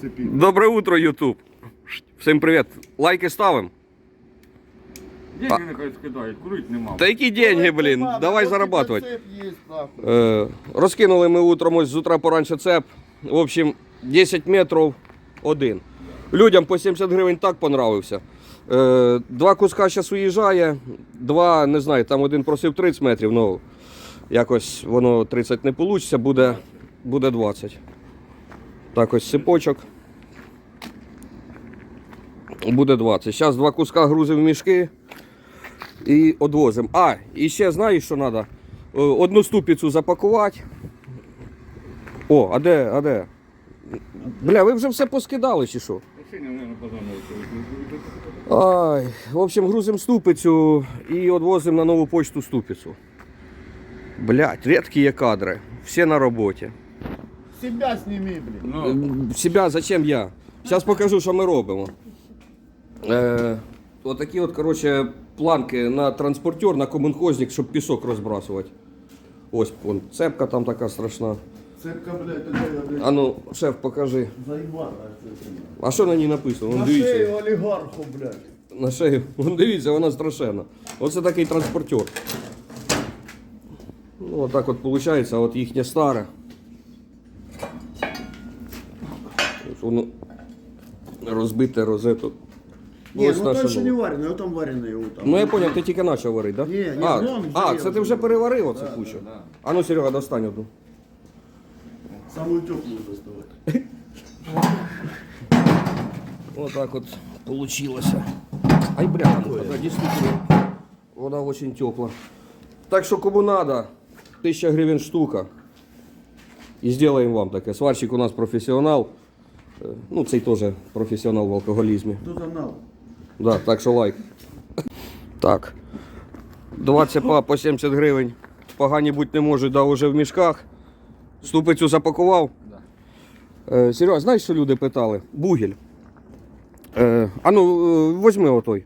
прицепити. Добре утро, Ютуб. Всім привіт. Лайки ставимо. Деньги нехай скидають, курить нема. Та які деньги, блін, давай зарабатувати. Е, розкинули ми утром ось з утра поранше цеп. В общем, 10 метрів один. Людям по 70 гривень так понравився. Е, два куска зараз уїжджає, два, не знаю, там один просив 30 метрів, ну якось воно 30 не вийде, буде, буде 20. Так ось сипочок. Буде 20. Зараз два куска грузимо в мішки і одвозимо. А, і ще знаєш, що треба? Одну ступицю запакувати. О, а де, а де? Бля, ви вже все поскидали чи що? Ай, в общем, грузимо ступицю і відвозимо на нову почту ступицю. Блять, рідкі є кадри. Всі на роботі. Себя сними, блін. Ну, Себя зачем я? Зараз покажу, що ми робимо. Е, отакі от, коротше, планки на транспортер, на комунхозник, щоб пісок розбрасувати. Ось вон, цепка там така страшна. Цепка, блядь, тоді я, блядь, А ну, шеф, покажи. заїбала. цепка. А що на ній написано? Вон, На дивіться. шею олігарху, блядь. На шею. Вон, дивіться, вона страшенна. Оце такий транспортер. Ну, отак от виходить, а от їхнє старе. Воно розбите розету. Ні, Ось ну наше то ще не нове. варене, а там варене його там. Ну я зрозумів, ти тільки почав варити, так? Ні, ні, а, ну, а, вже це я ти вже вже. переварив оце Да, кучу? да. А ну, Серега, достань одну. Самую теплую доставай. Вот от получилося. Ай, бля, ну, да, действительно, вода очень тепла. Так що кому надо, 1000 гривень штука. І зробимо вам таке. Сварщик у нас професіонал. Е, Ну, цей теж професіонал в алкоголізмі. Тут. Да, так що лайк. Так. 20 па по 70 гривень. Погані бути не можуть, да, вже в мішках. Ступицю запакував. Е, Серега, знаєш, що люди питали? Бугель. Е, а ну, е, возьми отой.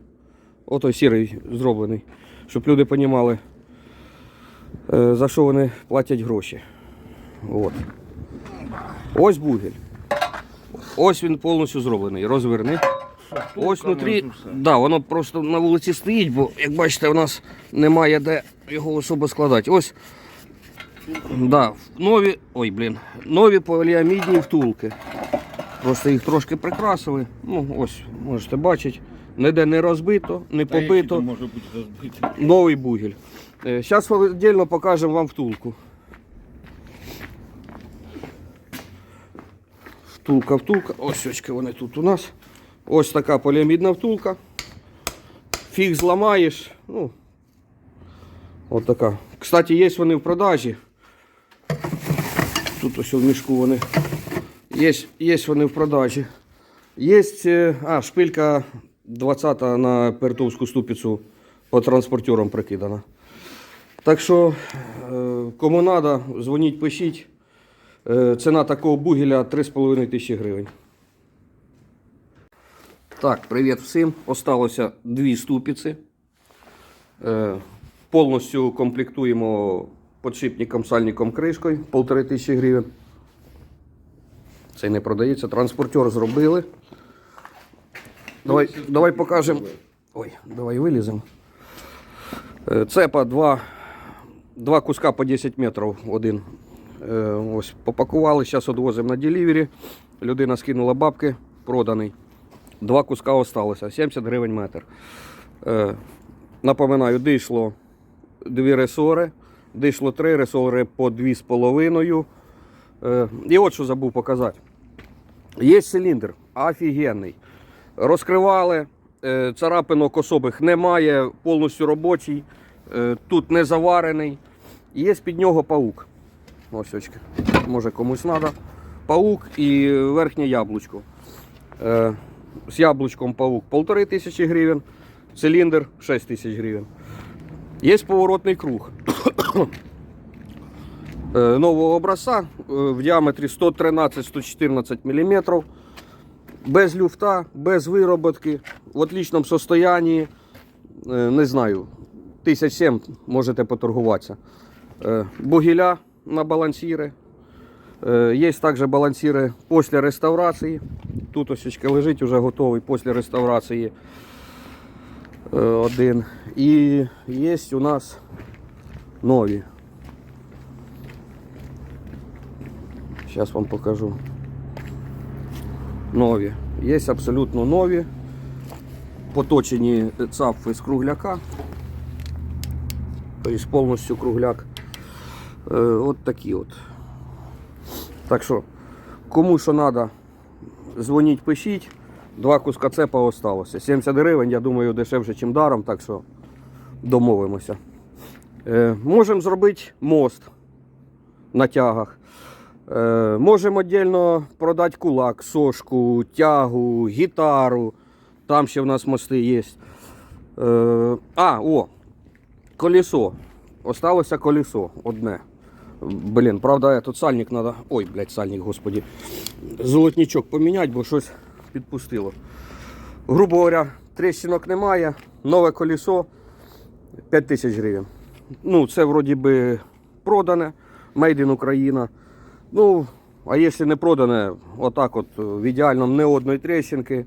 Отой сірий зроблений. Щоб люди розуміли, е, за що вони платять гроші. От. Ось бугель. Ось він повністю зроблений. Розверни. Ось внутрі, да, воно просто на вулиці стоїть, бо, як бачите, у нас немає де його особо складати. Ось да, нові, ой, блін, нові поліамідні втулки. Просто їх трошки прикрасили. Ну, ось, можете бачити. Ніде не розбито, не побито. може бути розбиті. Новий бугель. Зараз віддільно покажемо вам втулку. Втулка, втулка. Ось очки вони тут у нас. Ось така поліамідна втулка. Фіг зламаєш. Ну, от така. Кстати, є вони в продажі. Тут ось в мішку вони. Є, є вони в продажі. Є е, а, шпилька 20 на пертовську ступицю по транспортерам прикидана. Так що, е, кому треба, дзвоніть, пишіть. Е, Ціна такого бугеля 3,5 тисячі гривень. Так, привіт всім. Осталося дві ступиці. Е, Повністю комплектуємо подшипником, сальником, кришкою, 1,5 тисячі гривень. Цей не продається. Транспортер зробили. Давай, давай покажемо. Ой, давай виліземо. Е, Цепа два, два куска по 10 метрів один. Е, Ось попакували, зараз відвозимо на делівері. Людина скинула бабки, проданий. Два куска осталося, 70 гривень метр. Е, Напоминаю, дійшло дві ресори, дійшло три ресори по 2,5. Е, І от що забув показати. Є циліндр, офігенний. Розкривали, царапинок особих немає, повністю робочий, тут не заварений. Є під нього паук. Ось очки. Може комусь треба. Паук і верхнє яблучко. Е, З яблучком паук 1,5 тисячі гривень, циліндр 6 тисяч гривень. Є поворотний круг. Е, Нового образця е, в діаметрі 113-114 мм. Без люфта, без вироботки, в отличному состоянии. Е, Не знаю, тисяч сім можете поторгуватися. Е, Бугіля на балансіри. Е, Є також балансіри після реставрації. Тут ось лежить уже готовий після реставрації. Е, Один. І є у нас нові. Зараз вам покажу. Нові. Є абсолютно нові. Поточені цапфи з кругляка. Тобто повністю кругляк. Е, от такі. Так що, кому що треба, дзвоніть, пишіть. Два куска цепа осталося. 70 гривень, я думаю, дешевше, ніж даром, так що домовимося. Е, можемо зробити мост на тягах. Е, можемо віддільно продати кулак, сошку, тягу, гітару. Там ще в нас мости є. Е, а, о, колесо. Осталося колесо одне. Блін, правда, тут сальник треба. Ой, блядь, сальник, господі. Золотничок поміняти, бо щось підпустило. Грубо говоря, тріщинок немає. Нове колесо 5 тисяч гривень. Ну, це вроді би продане. Made in Україна. Ну, а якщо не продане, отак от в ідеальному не одної тріщинки.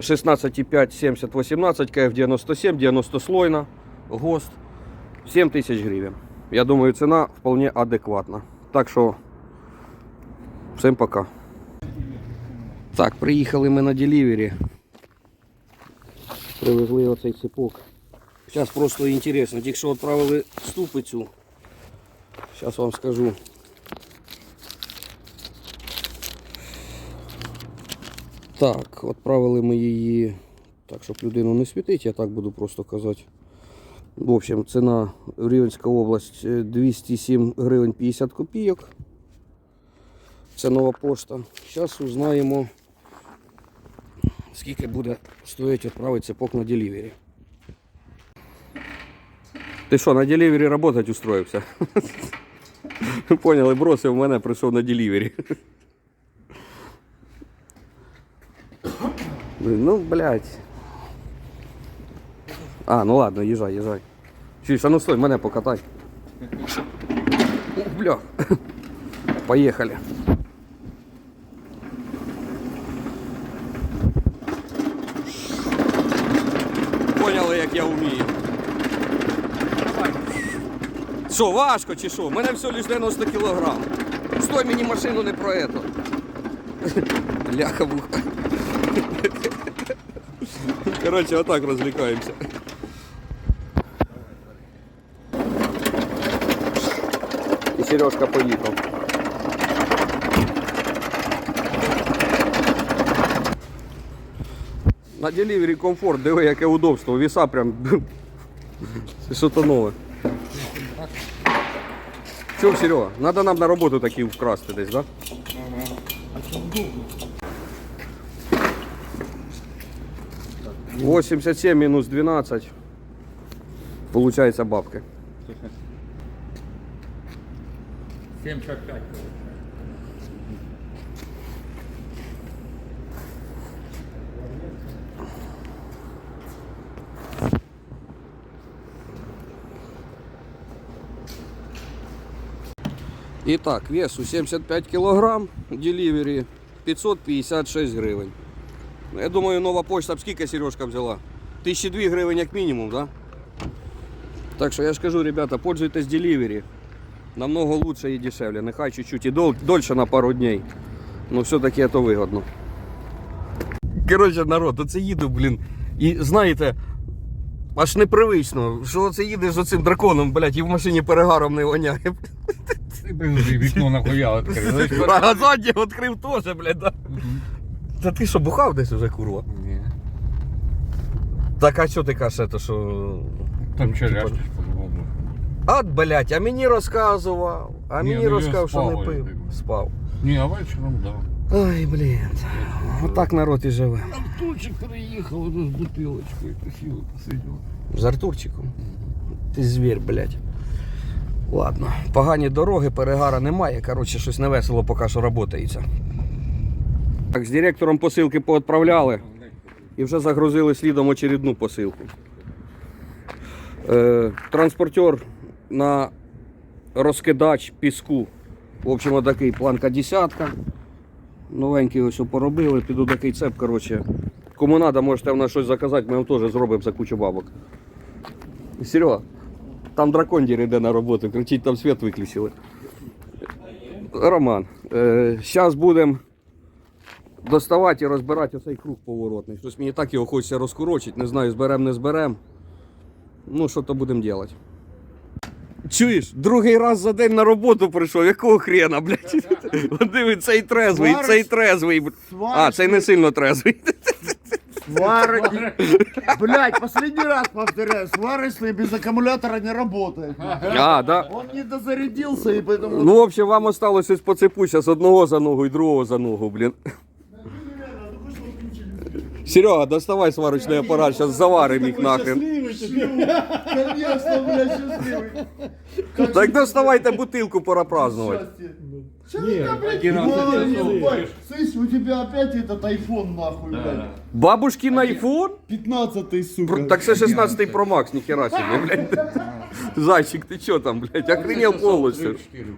16,5, 70, 18, КФ 97, 90 слойна, ГОСТ. 7 тисяч гривень. Я думаю, ціна вполне адекватна. Так що, всім пока. Так, приїхали ми на делівері. Привезли оцей цепок. Зараз просто інтересно, тільки що відправили ступицю. Зараз вам скажу. Так, відправили ми її, так, щоб людину не світити, я так буду просто казати. В общем, ціна Рівенська область е, 207 гривень 50 копійок. Це нова пошта. Зараз узнаємо, скільки буде стоїть відправити цепок на делівері. Ти що, на делівері працювати устроївся? Поняли, бросив мене, прийшов на делівері. Ну, блядь. А, ну ладно, їжджай, їжджай. Чуєш, а ну стой, мене покатай. Ух, бля. Поїхали. Поняли, як я вмію. Що, важко чи що? У мене все лише 90 кілограм. Стой мені машину не про это. Бляха муха. Короче, вот так. Сережка поїхав. На делівері комфорт, диви, яке удобство. Віса прям. Це що-то нове. Чув, Серега, надо нам на роботу такі вкрасти десь, да? Ага. 87 минус 12. Получается бабки. 75. Итак, весу 75 килограмм, деливери 556 гривень. Я думаю, нова почта б скільки Сережка взяла? 1002 гривень як мінімум, да? Так що я ж кажу, ребята, пользуйтесь деливери. Намного лучше і дешевле. Нехай чуть-чуть і дол- дольше на пару дней. Но все-таки це вигодно. Коротше, народ, оце їду, блін. І знаєте, аж непривично, що оце їдеш з оцим драконом, блядь, і в машині перегаром не воняє. Вікно нахуя відкрив. А заднє відкрив теж, блядь, да. Та ти що, бухав десь уже, курва? Ні. Так а що ти кажеш, то що. Там ну, От, блядь, а мені розказував. А Ні, мені ну, я розказав, що спав, не я пив. думаю. Спав. Ні, а вечором, да. Ой, блін. Отак народ і живе. Артурчик приїхав з бутилочкою, посів, посидів. З Артурчиком. Ти звір, блядь. Ладно, погані дороги, перегара немає. Коротше, щось невесело поки що працюється. Так, з директором посилки поотправляли і вже загрузили слідом очередну посилку. Е, транспортер на розкидач піску. В общем, отакий планка десятка. Новенький ось поробили, піду такий цеп, коротше. Кому треба, можете в нас щось заказати, ми вам теж зробимо за кучу бабок. Серега, там дракондір йде на роботу, кричить, там світ виключили. Роман, зараз будемо доставати і розбирати оцей круг поворотний. Щось мені так його хочеться розкорочити, не знаю, зберемо, не зберемо. Ну, що то будемо робити. Чуєш, другий раз за день на роботу прийшов, якого хрена, блядь? От диви, цей трезвий, Свариш- цей трезвий. бл- свариш А, цей не сильно трезвий. Сварочник. Блять, последний раз повторяю, сварочный без аккумулятора не работает. А, да. Он не дозарядился и поэтому... Ну, в общем, вам осталось ось по цепу зараз одного за ногу і другого за ногу, блін. Серега, доставай сварочний апарат, зараз заварим їх нахрен. Конечно, блядь, счастливый. Так доставайте бутилку, пора праздновать. Счастье. Нет, блядь, 11 ой, часов. ебать. Слышь, у тебя опять этот айфон нахуй, блядь. Бабушкин айфон? 15 сука. Про- Так це 16 Pro Max, ніхера собі, блядь. Зайчик, ти чо там, блядь, охренел повністю. 4 включив.